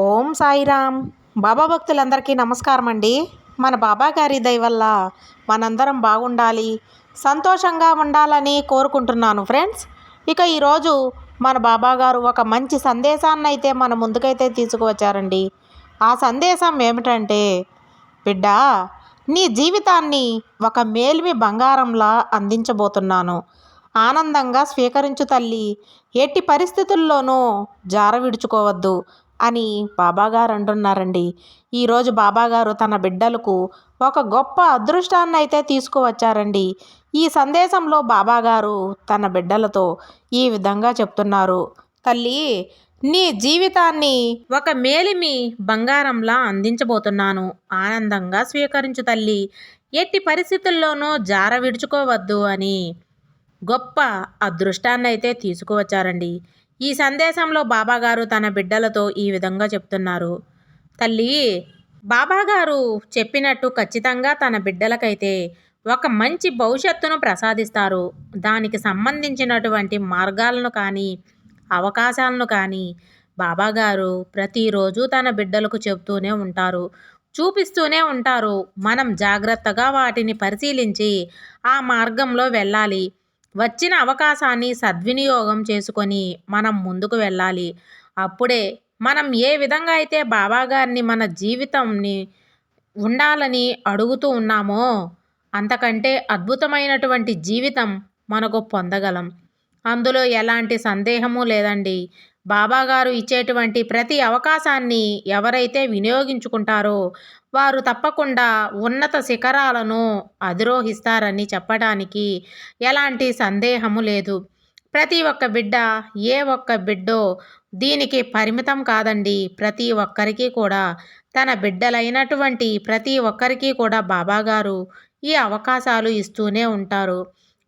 ఓం సాయిరామ్. బాబా భక్తులందరికీ నమస్కారం అండి మన బాబా గారి వల్ల మనందరం బాగుండాలి సంతోషంగా ఉండాలని కోరుకుంటున్నాను ఫ్రెండ్స్. ఇక ఈరోజు మన బాబా గారు ఒక మంచి సందేశాన్ని అయితే మన ముందుకైతే తీసుకువచ్చారండి. ఆ సందేశం ఏమిటంటే బిడ్డ నీ జీవితాన్ని ఒక మేలిమి బంగారంలా అందించబోతున్నాను. ఆనందంగా స్వీకరించు తల్లి ఎట్టి పరిస్థితుల్లోనూ జార విడుచుకోవద్దు అని బాబాగారు అంటున్నారండి ఈరోజు బాబాగారు తన బిడ్డలకు ఒక గొప్ప అదృష్టాన్ని అయితే తీసుకువచ్చారండి. ఈ సందేశంలో బాబాగారు తన బిడ్డలతో ఈ విధంగా చెప్తున్నారు. తల్లి నీ జీవితాన్ని ఒక మేలిమి బంగారంలా అందించబోతున్నాను. ఆనందంగా స్వీకరించు తల్లి. ఎట్టి పరిస్థితుల్లోనూ జార విడుచుకోవద్దు అని గొప్ప అదృష్టాన్ని అయితే తీసుకువచ్చారండి. ఈ సందేశంలో బాబాగారు తన బిడ్డలతో ఈ విధంగా చెప్తున్నారు. తల్లి బాబాగారు చెప్పినట్టు ఖచ్చితంగా తన బిడ్డలకైతే ఒక మంచి భవిష్యత్తును ప్రసాదిస్తారు. దానికి సంబంధించినటువంటి మార్గాలను కానీ అవకాశాలను కానీ బాబాగారు ప్రతిరోజు తన బిడ్డలకు చెప్తూనే ఉంటారు. చూపిస్తూనే ఉంటారు. మనం జాగ్రత్తగా వాటిని పరిశీలించి ఆ మార్గంలో వెళ్ళాలి. వచ్చిన అవకాశాన్ని సద్వినియోగం చేసుకొని మనం ముందుకు వెళ్ళాలి. అప్పుడే మనం ఏ విధంగా అయితే బాబాగారిని మన జీవితంని ఉండాలని అడుగుతూ ఉన్నామో అంతకంటే అద్భుతమైనటువంటి జీవితం మనకు పొందగలం. అందులో ఎలాంటి సందేహము లేదండి. బాబాగారు ఇచ్చేటువంటి ప్రతి అవకాశాన్ని ఎవరైతే వినియోగించుకుంటారో వారు తప్పకుండా ఉన్నత శిఖరాలను అధిరోహిస్తారని చెప్పడానికి ఎలాంటి సందేహము లేదు. ప్రతి ఒక్క బిడ్డ ఏ ఒక్క బిడ్డో దీనికి పరిమితం కాదండి. ప్రతి ఒక్కరికి కూడా తన బిడ్డలైనటువంటి ప్రతి ఒక్కరికి కూడా బాబాగారు ఈ అవకాశాలు ఇస్తూనే ఉంటారు.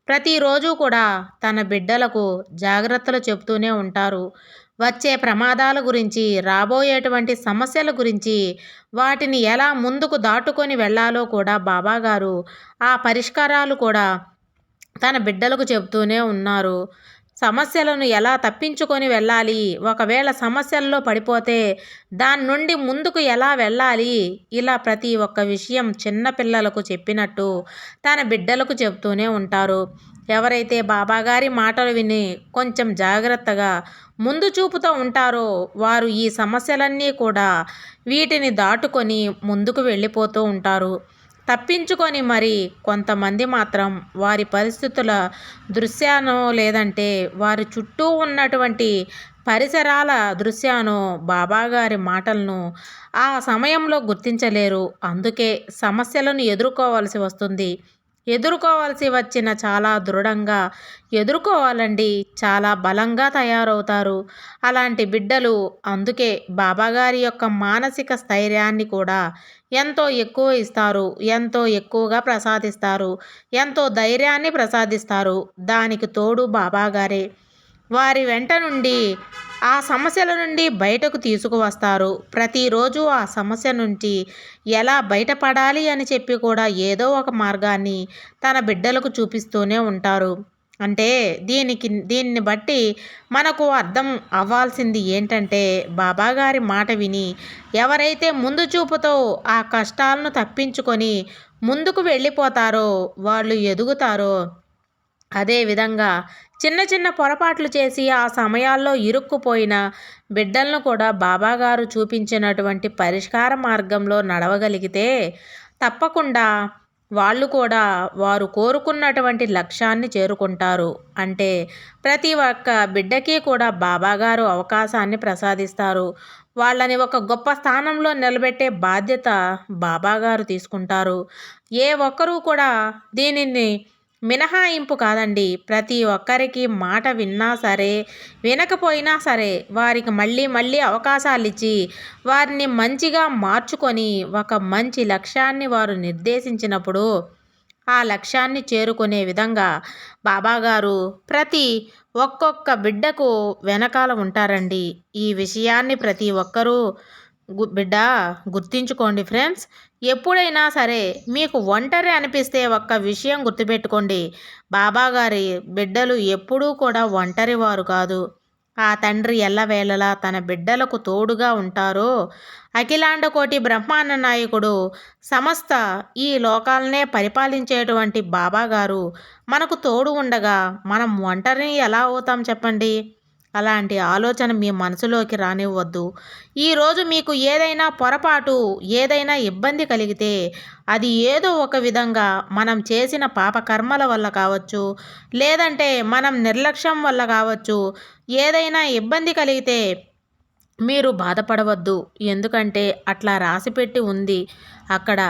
ప్రతిరోజు కూడా తన బిడ్డలకు జాగ్రత్తలు చెబుతూనే ఉంటారు. వచ్చే ప్రమాదాల గురించి రాబోయేటువంటి సమస్యల గురించి వాటిని ఎలా ముందుకు దాటుకొని వెళ్ళాలో కూడా బాబాగారు ఆ పరిష్కారాలు కూడా తన బిడ్డలకు చెబుతూనే ఉన్నారు. సమస్యలను ఎలా తప్పించుకొని వెళ్ళాలి? ఒకవేళ సమస్యల్లో పడిపోతే దాని నుండి ముందుకు ఎలా వెళ్ళాలి? ఇలా ప్రతి ఒక్క విషయం చిన్నపిల్లలకు చెప్పినట్టు తన బిడ్డలకు చెబుతూనే ఉంటారు. ఎవరైతే బాబాగారి మాటలు విని కొంచెం జాగ్రత్తగా ముందు చూపుతో ఉంటారో వారు ఈ సమస్యలన్నీ కూడా వీటిని దాటుకొని ముందుకు వెళ్ళిపోతూ ఉంటారు. తప్పించుకొని మరి కొంతమంది మాత్రం వారి పరిస్థితుల దృశ్యానో లేదంటే వారి చుట్టూ ఉన్నటువంటి పరిసరాల దృశ్యానో బాబాగారి మాటలను ఆ సమయంలో గుర్తించలేరు. అందుకే సమస్యలను ఎదుర్కోవాల్సి వస్తుంది. ఎదుర్కోవాల్సి వచ్చిన చాలా దృఢంగా ఎదుర్కోవాలండి చాలా బలంగా తయారవుతారు. అలాంటి బిడ్డలు అందుకే బాబాగారి యొక్క మానసిక స్థైర్యాన్ని కూడా ఎంతో ఎక్కువ ఇస్తారు ఎంతో ఎక్కువగా ప్రసాదిస్తారు ఎంతో ధైర్యాన్ని ప్రసాదిస్తారు. దానికి తోడు బాబాగారే. వారి వెంట నుండి ఆ సమస్యల నుండి బయటకు తీసుకువస్తారు. ప్రతిరోజు ఆ సమస్య నుంచి ఎలా బయటపడాలి అని చెప్పి కూడా ఏదో ఒక మార్గాన్ని తన బిడ్డలకు చూపిస్తూనే ఉంటారు. అంటే దీనికి దీన్ని బట్టి మనకు అర్థం అవ్వాల్సింది ఏంటంటే బాబాగారి మాట విని ఎవరైతే ముందు చూపుతో ఆ కష్టాలను తప్పించుకొని ముందుకు వెళ్ళిపోతారో వాళ్ళు ఎదుగుతారో అదేవిధంగా చిన్న చిన్న పొరపాట్లు చేసి ఆ సమయాల్లో ఇరుక్కుపోయిన బిడ్డలను కూడా బాబాగారు చూపించినటువంటి పరిష్కార మార్గంలో నడవగలిగితే తప్పకుండా వాళ్ళు కూడా వారు కోరుకున్నటువంటి లక్ష్యాన్ని చేరుకుంటారు. అంటే ప్రతి ఒక్క బిడ్డకి కూడా బాబాగారు అవకాశాన్ని ప్రసాదిస్తారు. వాళ్ళని ఒక గొప్ప స్థానంలో నిలబెట్టే బాధ్యత బాబాగారు తీసుకుంటారు. ఏ ఒక్కరూ కూడా దీనిని మినహాయింపు కాదండి. ప్రతి ఒక్కరికి మాట విన్నా సరే వినకపోయినా సరే వారికి మళ్ళీ మళ్ళీ అవకాశాలు ఇచ్చి వారిని మంచిగా మార్చుకొని ఒక మంచి లక్ష్యాన్ని వారు నిర్దేశించినప్పుడు ఆ లక్ష్యాన్ని చేరుకునే విధంగా బాబాగారు ప్రతి ఒక్కొక్క బిడ్డకు వెనకాల ఉంటారండి. ఈ విషయాన్ని ప్రతి ఒక్కరూ బిడ్డ గుర్తించుకోండి ఫ్రెండ్స్. ఎప్పుడైనా సరే మీకు ఒంటరి అనిపిస్తే ఒక్క విషయం గుర్తుపెట్టుకోండి. బాబాగారి బిడ్డలు ఎప్పుడూ కూడా ఒంటరి వారు కాదు. ఆ తండ్రి ఎల్లవేళలా తన బిడ్డలకు తోడుగా ఉంటారో. అఖిలాండకోటి బ్రహ్మాండ నాయకుడు సమస్త ఈ లోకాలనే పరిపాలించేటువంటి బాబాగారు మనకు తోడు ఉండగా మనం ఒంటరిని ఎలా అవుతాం చెప్పండి? అలాంటి ఆలోచన మీ మనసులోకి రానివ్వద్దు. ఈరోజు మీకు ఏదైనా పొరపాటు ఏదైనా ఇబ్బంది కలిగితే అది ఏదో ఒక విధంగా మనం చేసిన పాపకర్మల వల్ల కావచ్చు లేదంటే మనం నిర్లక్ష్యం వల్ల కావచ్చు ఏదైనా ఇబ్బంది కలిగితే మీరు బాధపడవద్దు. ఎందుకంటే అట్లా రాసిపెట్టి ఉంది. అక్కడ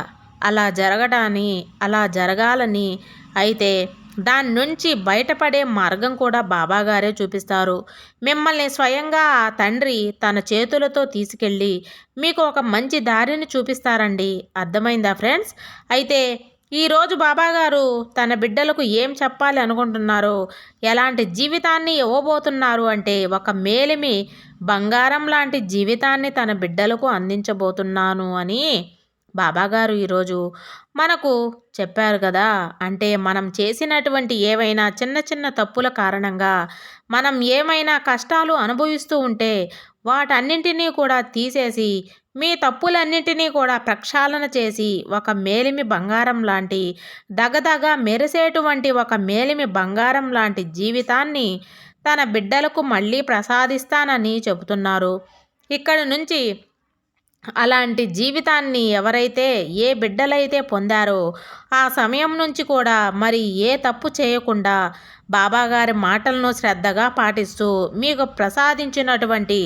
అలా జరగటాన్ని అలా జరగాలని అయితే దాని నుంచి బయటపడే మార్గం కూడా బాబాగారే చూపిస్తారు. మిమ్మల్ని స్వయంగా ఆ తండ్రి తన చేతులతో తీసుకెళ్ళి మీకు ఒక మంచి దారిని చూపిస్తారండి. అర్థమైందా ఫ్రెండ్స్? అయితే ఈరోజు బాబాగారు తన బిడ్డలకు ఏం చెప్పాలి అనుకుంటున్నారో? ఎలాంటి జీవితాన్ని ఇవ్వబోతున్నారు అంటే ఒక మేలిమి బంగారం లాంటి జీవితాన్ని తన బిడ్డలకు అందించబోతున్నాను అని బాబాగారు ఈరోజు మనకు చెప్పారు కదా! అంటే మనం చేసినటువంటి ఏవైనా చిన్న చిన్న తప్పుల కారణంగా మనం ఏమైనా కష్టాలు అనుభవిస్తూ ఉంటే వాటన్నింటినీ కూడా తీసేసి మీ తప్పులన్నింటినీ కూడా ప్రక్షాళన చేసి ఒక మేలిమి బంగారం లాంటి దగదగ మెరిసేటువంటి ఒక మేలిమి బంగారం లాంటి జీవితాన్ని తన బిడ్డలకు మళ్ళీ ప్రసాదిస్తానని చెబుతున్నారు. ఇక్కడ నుంచి అలాంటి జీవితాన్ని ఎవరైతే ఏ బిడ్డలైతే పొందారో ఆ సమయం నుంచి కూడా మరి ఏ తప్పు చేయకుండా బాబాగారి మాటలను శ్రద్ధగా పాటిస్తూ మీకు ప్రసాదించినటువంటి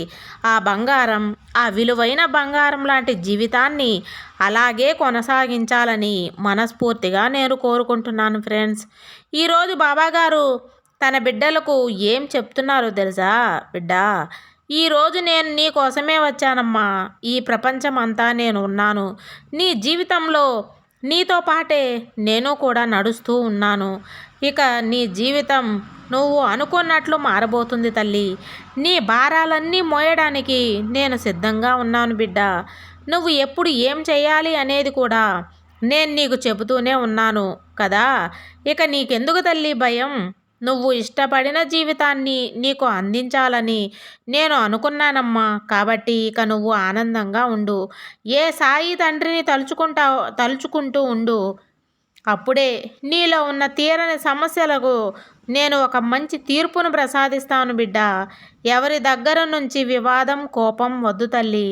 ఆ బంగారం ఆ విలువైన బంగారం లాంటి జీవితాన్ని అలాగే కొనసాగించాలని మనస్ఫూర్తిగా నేను కోరుకుంటున్నాను ఫ్రెండ్స్. ఈరోజు బాబాగారు తన బిడ్డలకు ఏం చెప్తున్నారో తెలుసా బిడ్డ? ఈరోజు నేను నీ కోసమే వచ్చానమ్మా. ఈ ప్రపంచం అంతా నేను ఉన్నాను. నీ జీవితంలో నీతో పాటే నేను కూడా నడుస్తూ ఉన్నాను. ఇక నీ జీవితం నువ్వు అనుకున్నట్లు మారబోతుంది తల్లి. నీ భారాలన్నీ మోయడానికి నేను సిద్ధంగా ఉన్నాను బిడ్డ. నువ్వు ఎప్పుడు ఏం చేయాలి అనేది కూడా నేను నీకు చెబుతూనే ఉన్నాను కదా. ఇక నీకెందుకు తల్లి భయం? నువ్వు ఇష్టపడిన జీవితాన్ని నీకు అందించాలని నేను అనుకున్నానమ్మా. కాబట్టి ఇక నువ్వు ఆనందంగా ఉండు. ఏ సాయి తండ్రిని తలుచుకుంటా తలుచుకుంటూ ఉండు. అప్పుడే నీలో ఉన్న తీరని సమస్యలకు నేను ఒక మంచి తీర్పును ప్రసాదిస్తాను బిడ్డ. ఎవరి దగ్గర నుంచి వివాదం కోపం వద్దు తల్లి.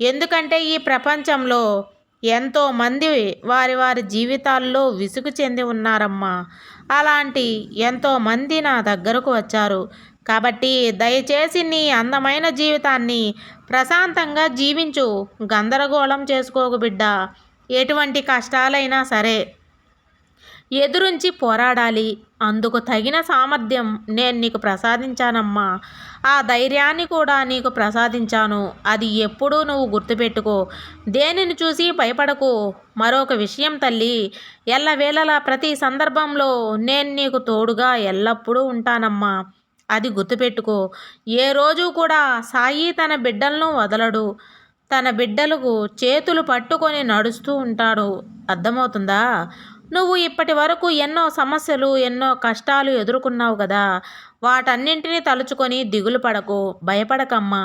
ఎందుకంటే ఈ ప్రపంచంలో ఎంతోమంది వారి వారి జీవితాల్లో విసుగు చెంది ఉన్నారమ్మా. అలాంటి ఎంతోమంది నా దగ్గరకు వచ్చారు. కాబట్టి దయచేసి నీ అందమైన జీవితాన్ని ప్రశాంతంగా జీవించు. గందరగోళం చేసుకోకు బిడ్డ. ఎటువంటి కష్టాలైనా సరే. ఎదురుంచి పోరాడాలి. అందుకు తగిన సామర్థ్యం నేను నీకు ప్రసాదించానమ్మా. ఆ ధైర్యాన్ని కూడా నీకు ప్రసాదించాను. అది ఎప్పుడూ నువ్వు గుర్తుపెట్టుకో. దేనిని చూసి భయపడకు. మరొక విషయం తల్లి ఎల్లవేళలా ప్రతి సందర్భంలో నేను నీకు తోడుగా ఎల్లప్పుడూ ఉంటానమ్మా. అది గుర్తుపెట్టుకో. ఏ రోజు కూడా సాయి తన బిడ్డలను వదలడు. తన బిడ్డలకు చేతులు పట్టుకొని నడుస్తూ ఉంటాడు. అర్థమవుతుందా? నువ్వు ఇప్పటి వరకు ఎన్నో సమస్యలు ఎన్నో కష్టాలు ఎదుర్కొన్నావు కదా. వాటన్నింటినీ తలుచుకొని దిగులు పడకు భయపడకమ్మా.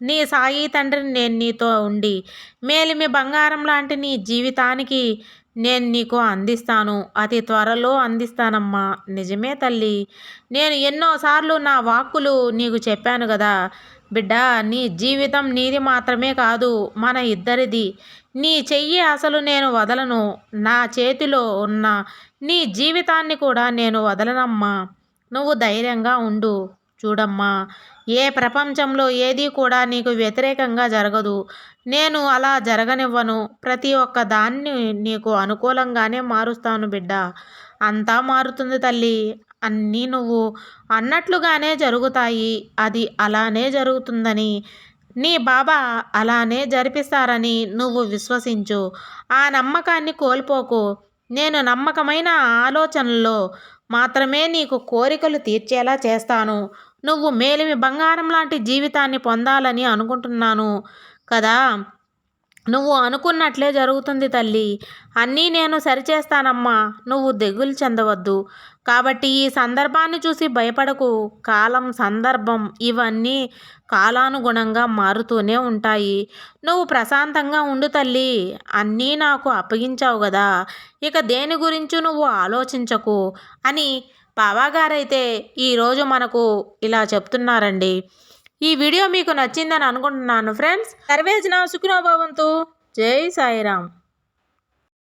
నీ సాయి తండ్రిని నేను నీతో ఉండి మేలిమి బంగారం లాంటి నీ జీవితానికి నేను నీకు అందిస్తాను. అతి త్వరలో అందిస్తానమ్మా. నిజమే తల్లి. నేను ఎన్నోసార్లు నా వాక్కులు నీకు చెప్పాను కదా. బిడ్డా నీ జీవితం నీది మాత్రమే కాదు మన ఇద్దరిది. నీ చెయ్యి అసలు నేను వదలను. నా చేతిలో ఉన్న నీ జీవితాన్ని కూడా నేను వదలనమ్మా. నువ్వు ధైర్యంగా ఉండు. చూడమ్మా ఏ ప్రపంచంలో ఏది కూడా నీకు వ్యతిరేకంగా జరగదు. నేను అలా జరగనివ్వను. ప్రతి ఒక్క దాన్ని నీకు అనుకూలంగానే మారుస్తాను బిడ్డ. అంతా మారుతుంది తల్లి. అన్నీ నువ్వు అన్నట్లుగానే జరుగుతాయి. అది అలానే జరుగుతుందని. నీ బాబా అలానే జరిపిస్తారని నువ్వు విశ్వసించు. ఆ నమ్మకాన్ని కోల్పోకు. నేను నమ్మకమైన ఆలోచనల్లో మాత్రమే నీకు కోరికలు తీర్చేలా చేస్తాను. నువ్వు మేలిమి బంగారం లాంటి జీవితాన్ని పొందాలని అనుకుంటున్నాను కదా. నువ్వు అనుకున్నట్లే జరుగుతుంది తల్లి. అన్నీ నేను సరిచేస్తానమ్మా. నువ్వు దిగులు చెందవద్దు. కాబట్టి ఈ సందర్భాన్ని చూసి భయపడకు. కాలం సందర్భం ఇవన్నీ కాలానుగుణంగా మారుతూనే ఉంటాయి. నువ్వు ప్రశాంతంగా ఉండు తల్లి. అన్నీ నాకు అప్పగించావు కదా ఇక దేని గురించి నువ్వు ఆలోచించకు అని బావాగారైతే ఈరోజు మనకు ఇలా చెప్తున్నారండి. ఈ వీడియో మీకు నచ్చిందని అనుకుంటున్నాను ఫ్రెండ్స్. సర్వేజన సుఖినోభవంతు జై సాయిరామ్.